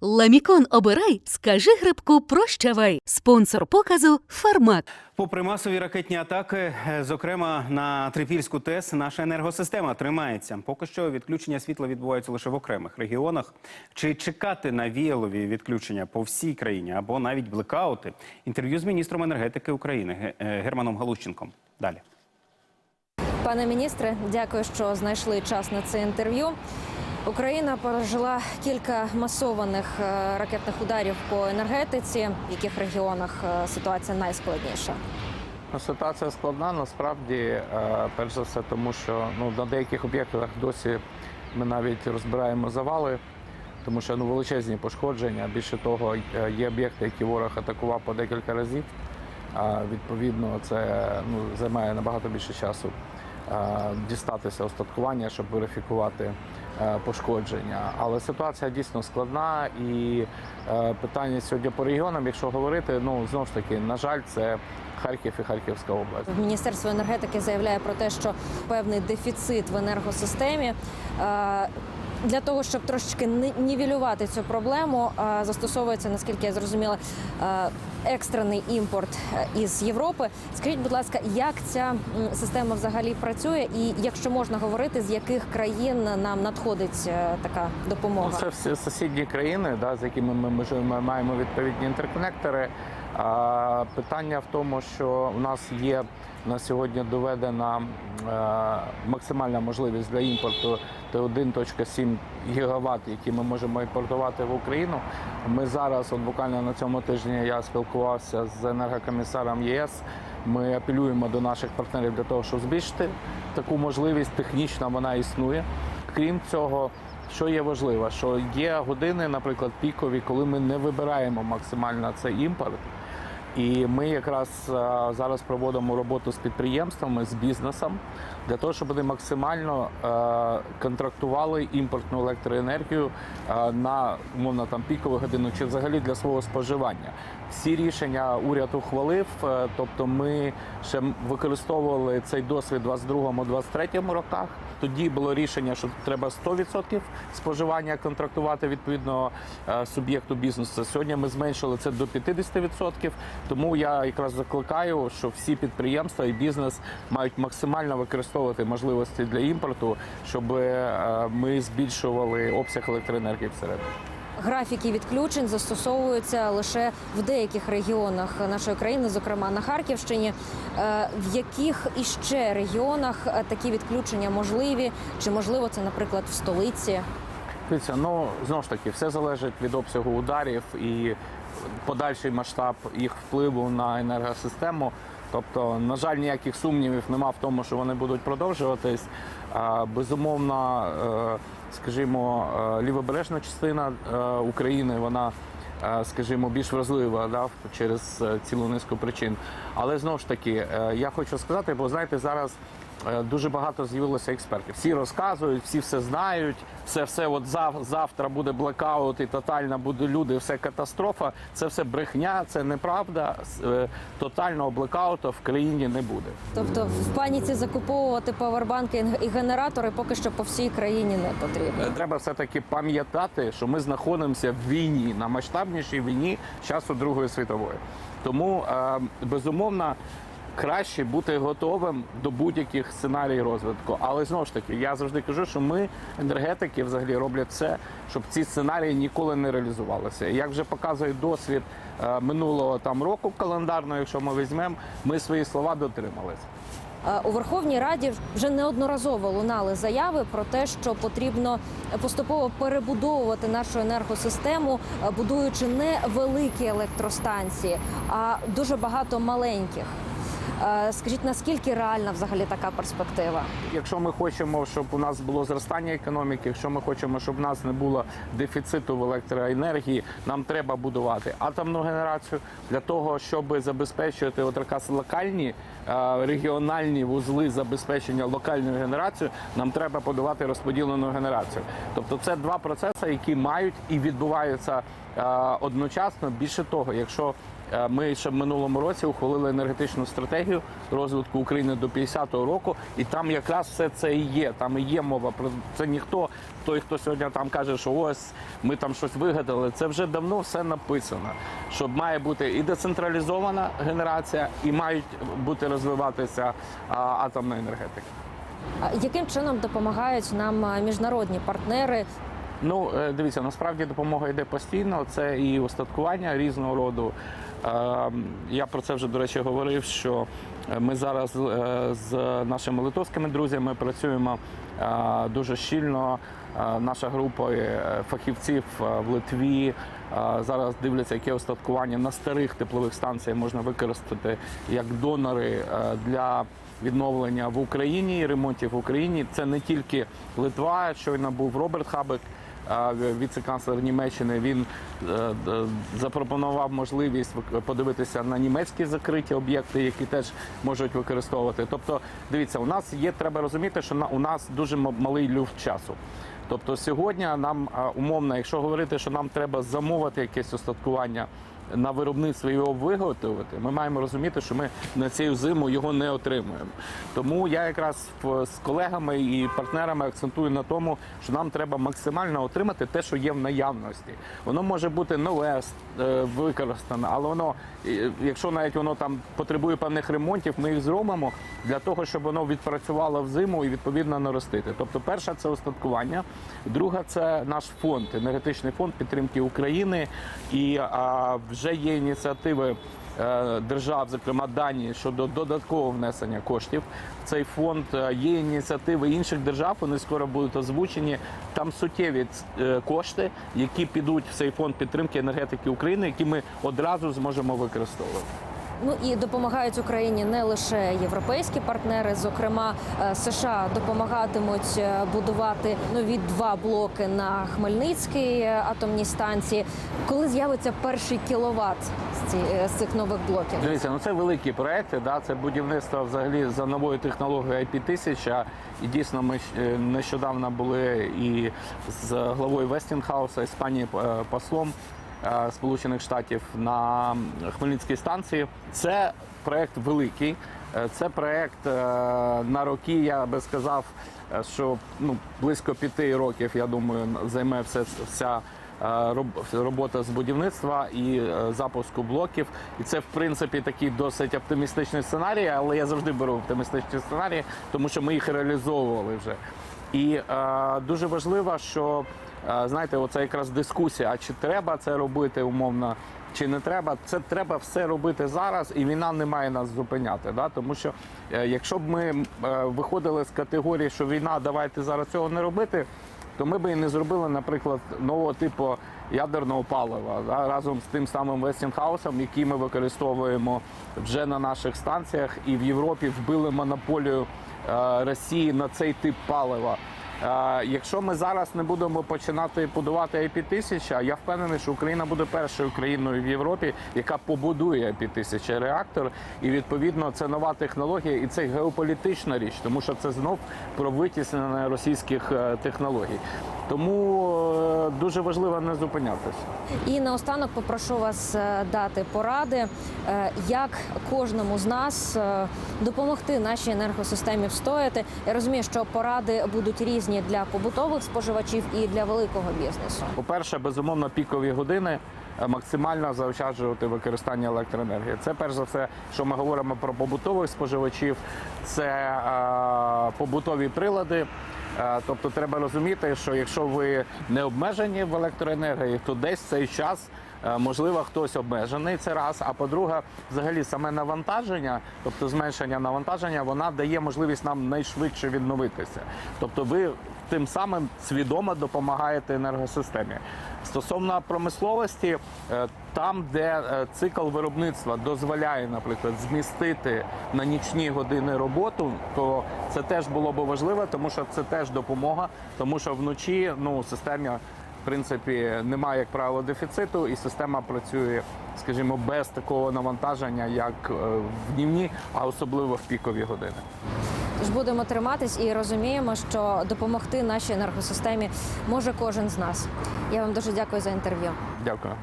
Ламікон обирай, скажи грибку прощавай. Спонсор показу Фармак. Попри масові ракетні атаки, е, зокрема на Трипільську ТЕС, наша енергосистема тримається. Поки що відключення світла відбуваються лише в окремих регіонах. Чи чекати на віялові відключення по всій країні або навіть блекаути? Інтерв'ю з міністром енергетики України е, Германом Галущенком. Далі. Пане міністре, дякую, що знайшли час на це інтерв'ю. Україна пережила кілька масованих е, ракетних ударів по енергетиці. В яких регіонах е, ситуація найскладніша? Ну, Ситуація складна насправді, е, перш за все, тому що ну, на деяких об'єктах досі ми навіть розбираємо завали, тому що ну, величезні пошкодження. Більше того, є об'єкти, які ворог атакував по декілька разів. А, Відповідно, це ну, займає набагато більше часу дістатися остаткування, щоб верифікувати е, пошкодження. Але ситуація дійсно складна і е, питання сьогодні по регіонам, якщо говорити, ну знову ж таки, на жаль, це Харків і Харківська область. Міністерство енергетики заявляє про те, що певний дефіцит в енергосистемі. Для того щоб трошечки нівелювати цю проблему, застосовується, наскільки я зрозуміла, екстрений імпорт е, із Європи. Скажіть, будь ласка, як ця система взагалі працює, і якщо можна говорити, з яких країн нам надходить е, така допомога? Ну, Це всі сусідні країни, да, з якими ми межуємо, маємо відповідні інтерконектори. Питання в тому, що у нас є на сьогодні доведена е, максимальна можливість для імпорту це 1.7 гігаватт, які ми можемо імпортувати в Україну. Ми зараз, от буквально на цьому тижні, я спілкувався з енергокомісаром ЄС. Ми апелюємо до наших партнерів для того, щоб збільшити таку можливість. Технічно вона існує. Крім цього, що є важливо, що є години, наприклад, пікові, коли ми не вибираємо максимально цей імпорт. І ми якраз е, зараз проводимо роботу з підприємствами, з бізнесом для того, щоб вони максимально е, контрактували імпортну електроенергію е, на умовно там пікову годину чи взагалі для свого споживання. Всі рішення уряд ухвалив, тобто ми ще використовували цей досвід у 22-23 роках. Тоді було рішення, що треба 100% споживання контрактувати відповідно суб'єкту бізнесу. Сьогодні ми зменшили це до 50%. Тому я якраз закликаю, що всі підприємства і бізнес мають максимально використовувати можливості для імпорту, щоб е, ми збільшували обсяг електроенергії всередині. Графіки відключень застосовуються лише в деяких регіонах нашої країни, зокрема на Харківщині. Е, В яких іще регіонах е, такі відключення можливі? Чи можливо це, наприклад, в столиці? Дивіться, ну знову ж таки, все залежить від обсягу ударів і подальший масштаб їх впливу на енергосистему. Тобто, на жаль, ніяких сумнівів нема в тому, що вони будуть продовжуватись. Безумовно, е, скажімо, е, лівобережна частина е, України, вона. Скажімо, більш вразлива да, через цілу низку причин. Але знову ж таки, я хочу сказати, бо знаєте, зараз Дуже багато з'явилося експертів. Всі розказують, всі все знають. Все, все, от зав, завтра буде блекаут і тотальна буде люди, все катастрофа. Це все брехня, це неправда. Е, Тотального блекауту в країні не буде. Тобто в паніці закуповувати павербанки і генератори поки що по всій країні не потрібно. Е, Треба все таки пам'ятати, що ми знаходимося в війні на масштабнішій війні часу Другої світової. Тому е, безумовно. Краще бути готовим до будь-яких сценаріїв розвитку. Але знову ж таки, я завжди кажу, що ми, енергетики, взагалі роблять все, щоб ці сценарії ніколи не реалізувалися. Як вже показує досвід е, минулого там року календарного, якщо ми візьмемо, ми свої слова дотрималися. Е, У Верховній Раді вже неодноразово лунали заяви про те, що потрібно поступово перебудовувати нашу енергосистему, е, будуючи не великі електростанції, а дуже багато маленьких. Е, Скажіть, наскільки реальна взагалі така перспектива? Якщо ми хочемо, щоб у нас було зростання економіки, якщо ми хочемо, щоб у нас не було дефіциту в електроенергії, нам треба будувати атомну генерацію для того, щоб забезпечувати от якраз локальні е, регіональні вузли забезпечення локальною генерацією, нам треба будувати розподілену генерацію. Тобто це два процеси, які мають і відбуваються е, одночасно. Більше того, якщо Ми ще в минулому році ухвалили енергетичну стратегію розвитку України до 50-го року, і там якраз все це і є. Там і є мова про це. Ніхто той, хто сьогодні там каже, що ось ми там щось вигадали. Це вже давно все написано. Що має бути і децентралізована генерація, і мають бути розвиватися атомна енергетика. Яким чином допомагають нам міжнародні партнери? Ну, е, дивіться, насправді допомога йде постійно. Це і устаткування різного роду. Е, Я про це вже, до речі, говорив, що е, ми зараз е, з нашими литовськими друзями працюємо е, дуже щільно. Наша група фахівців в Литві зараз дивляться, яке устаткування на старих теплових станціях можна використати як донори для відновлення в Україні і ремонтів в Україні. Це не тільки Литва. Щойно був Роберт Хабек, віце-канцлер Німеччини. Він е, е, запропонував можливість подивитися на німецькі закриті об'єкти, які теж можуть використовувати. Тобто, дивіться, у нас є, треба розуміти, що у нас дуже малий люфт часу. Тобто сьогодні нам умовно, якщо говорити, що нам треба замовити якесь устаткування на виробництво його виготовити, ми маємо розуміти, що ми на цю зиму його не отримуємо. Тому я якраз з колегами і партнерами акцентую на тому, що нам треба максимально отримати те, що є в наявності. Воно може бути нове е, використане, але воно, е, якщо навіть воно там потребує певних ремонтів, ми їх зробимо для того, щоб воно відпрацювало в зиму і відповідно наростити. Тобто, перша це устаткування, друга це наш фонд, енергетичний фонд підтримки України. І а, вже є ініціативи е, держав, зокрема Данії, щодо додаткового внесення коштів в цей фонд. Е, Є ініціативи інших держав, вони скоро будуть озвучені. Там суттєві е, кошти, які підуть в цей фонд підтримки енергетики України, які ми одразу зможемо використовувати. Ну і допомагають Україні не лише європейські партнери, зокрема е, США допомагатимуть е, будувати нові два блоки на Хмельницькій е, атомній станції. Коли з'явиться перший кіловат з, цих нових блоків? Дивіться, ну це великі проекти. Да, це будівництво взагалі за новою технологією IP1000. І дійсно, ми нещодавно були і з главою Вестінхауса Іспанії послом Сполучених Штатів на Хмельницькій станції. Це проект великий. Е, Це проект е, на роки, я би сказав, е, що ну близько п'яти років, я думаю, займе все вся е, робота з будівництва і е, запуску блоків. І це, в принципі, такий досить оптимістичний сценарій, але я завжди беру оптимістичні сценарії, тому що ми їх реалізовували вже. І е, дуже важливо, що е, знаєте, оце якраз дискусія: а чи треба це робити умовно, чи не треба? Це треба все робити зараз, і війна не має нас зупиняти. Да? Тому що е, якщо б ми е, виходили з категорії, що війна, давайте зараз цього не робити, то ми би і не зробили, наприклад, нового типу ядерного палива да, разом з тим самим Вестінхаусом, який ми використовуємо вже на наших станціях, і в Європі вбили монополію е, Росії на цей тип палива. Е, Якщо ми зараз не будемо починати будувати IP-1000, я впевнений, що Україна буде першою країною в Європі, яка побудує IP-1000 реактор. І відповідно це нова технологія, і це геополітична річ, тому що це знов про витіснення російських е, технологій. Тому е, дуже важливо не зупинятися. І наостанок попрошу вас дати поради, як кожному з нас допомогти нашій енергосистемі встояти. Я розумію, що поради будуть різні для побутових споживачів і для великого бізнесу. По-перше, безумовно, пікові години е, максимально заощаджувати використання електроенергії. Це перш за все, що ми говоримо про побутових споживачів, це е, побутові прилади. Е, Тобто треба розуміти, що якщо ви не обмежені в електроенергії, то десь цей час. Е, Можливо, хтось обмежений це раз. А по-друге, взагалі саме навантаження, тобто зменшення навантаження, вона дає можливість нам найшвидше відновитися. Тобто, ви тим самим свідомо допомагаєте енергосистемі. Стосовно промисловості, е, там, де е, цикл виробництва дозволяє, наприклад, змістити на нічні години роботу, то це теж було би важливо, тому що це теж допомога, тому що вночі ну системі. Принципі, немає, як правило, дефіциту, і система працює, скажімо, без такого навантаження, як е, в днівні, а особливо в пікові години. Тож будемо триматись і розуміємо, що допомогти нашій енергосистемі може кожен з нас. Я вам дуже дякую за інтерв'ю. Дякую.